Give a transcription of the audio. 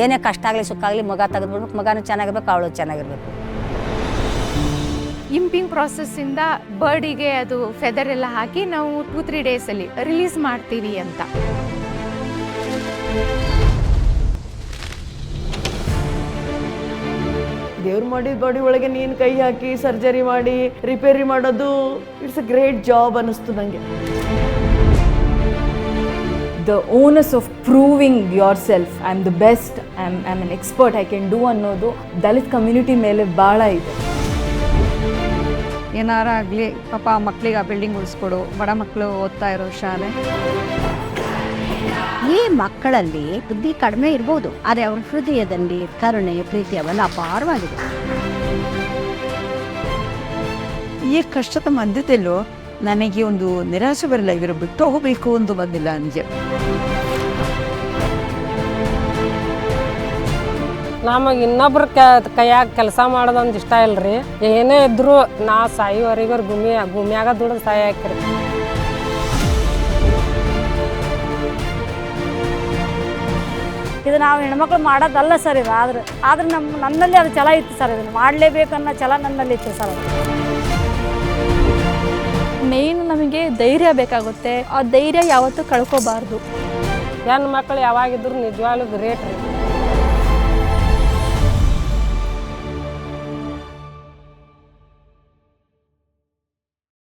ಏನೇ ಕಷ್ಟ ಆಗಲಿ ಸುಖ ಆಗಲಿ ಮಗ ತೆಗೆದ್ಬಿಡ್ಬೇಕು ಮಗನೂ ಚೆನ್ನಾಗಿರ್ಬೇಕು ಅವಳು ಚೆನ್ನಾಗಿರ್ಬೇಕು. ಇಂಪಿಂಗ್ ಪ್ರಾಸೆಸ್ಸಿಂದ ಬರ್ಡಿಗೆ ಅದು ಫೆದರ್ ಎಲ್ಲ ಹಾಕಿ ನಾವು ಟೂ ತ್ರೀ ಡೇಸಲ್ಲಿ ರಿಲೀಸ್ ಮಾಡ್ತೀವಿ ಅಂತ. ದೇವ್ರು ಮಾಡಿದ ಬಾಡಿ ಒಳಗೆ ನೀನು ಕೈ ಹಾಕಿ ಸರ್ಜರಿ ಮಾಡಿ ರಿಪೇರಿ ಮಾಡೋದು ಇಟ್ಸ್ ಅ ಗ್ರೇಟ್ ಜಾಬ್ ಅನ್ನಿಸ್ತು ನನಗೆ the self I am the best I am I am an expert I can do ಅನ್ನೋದು ದಲಿತ್ ಕಮ್ಯುನಿಟಿ ಮೇಲೆ ಭಾಳ ಇದೆ. ಏನಾರ ಆಗಲಿ ಪಾಪ ಮಕ್ಕಳಿಗೆ ಮಕ್ಳಿಗೆ ಆ ಬಿಲ್ಡಿಂಗ್ ಉಳಿಸ್ಕೊಡು. ಬಡ ಮಕ್ಕಳು ಓದ್ತಾ ಇರೋ ಶಾಲೆ. ಈ ಮಕ್ಕಳಲ್ಲಿ ಬುದ್ಧಿ ಕಡಿಮೆ ಇರ್ಬೋದು. ಆದರೆ ಅವರ ಹೃದಯದಲ್ಲಿ ಕರುಣೆ ಪ್ರೀತಿ ಅವೆಲ್ಲ ಅಪಾರವಾಗಿದೆ. ಈ ಕಷ್ಟದ ಮಧ್ಯದಲ್ಲೂ ನನಗೆ ಒಂದು ನಿರಾಶೆ ಬರಲ್ಲ ಇವರು ಬಿಟ್ಟು ಹೋಗಬೇಕು ಅಂತ ಬಂದಿಲ್ಲ ನನಗೆ ನಮಗೆ ಇನ್ನೊಬ್ರ ಕೈಯಾಗ ಕೆಲಸ ಮಾಡೋದೊಂದು ಇಷ್ಟ ಇಲ್ರಿ. ಏನೇ ಇದ್ರು ನಾ ಸಾಯಿವರೆಗೂ ಭೂಮಿ ಭೂಮಿಯಾಗ ದುಡ್ದು ಸಾಯ ಹಾಕಿರಿ. ಇದು ನಾವು ಹೆಣ್ಮಕ್ಳು ಮಾಡೋದಲ್ಲ ಸರ್ ಇದು. ಆದ್ರೆ ಆದ್ರೆ ನಮ್ಮ ನನ್ನಲ್ಲಿ ಅದು ಛಲ ಇತ್ತು ಸರ್ ಇದನ್ನು ಮಾಡಲೇಬೇಕನ್ನೋ ಛಲ ನನ್ನಲ್ಲಿ ಇತ್ತು ಸರ್ ಅದು. ಮೇನ್ ನಮಗೆ ಧೈರ್ಯ ಬೇಕಾಗುತ್ತೆ ಆ ಧೈರ್ಯ ಯಾವತ್ತೂ ಕಳ್ಕೋಬಾರ್ದು. ಹೆಣ್ಣು ಮಕ್ಕಳು ಯಾವಾಗಿದ್ರು ನಿಜವಾಗ್ಲೂ ಗ್ರೇಟ್ ರೀ.